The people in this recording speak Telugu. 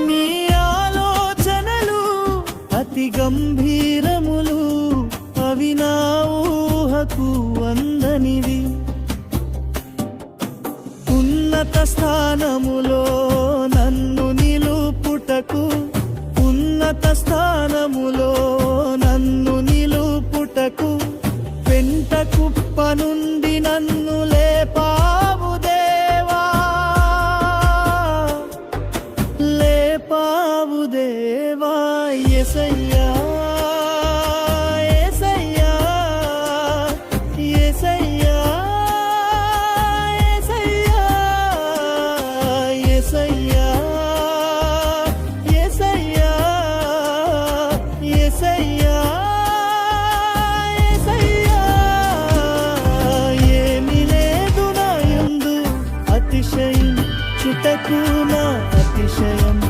నీ ఆలోచనలు అతి గంభీరములు అవి నా ఊహకు అందనివి ఉన్నత స్థానములో నన్ను నిలుపుటకు ఉన్నత స్థానములో నన్ను నిలుపుటకు పెంట కుప్ప నుండి నన్ను ప్రభుదేవా ఎసయ్యా అతిశయం చుటకు నా అతిశయం.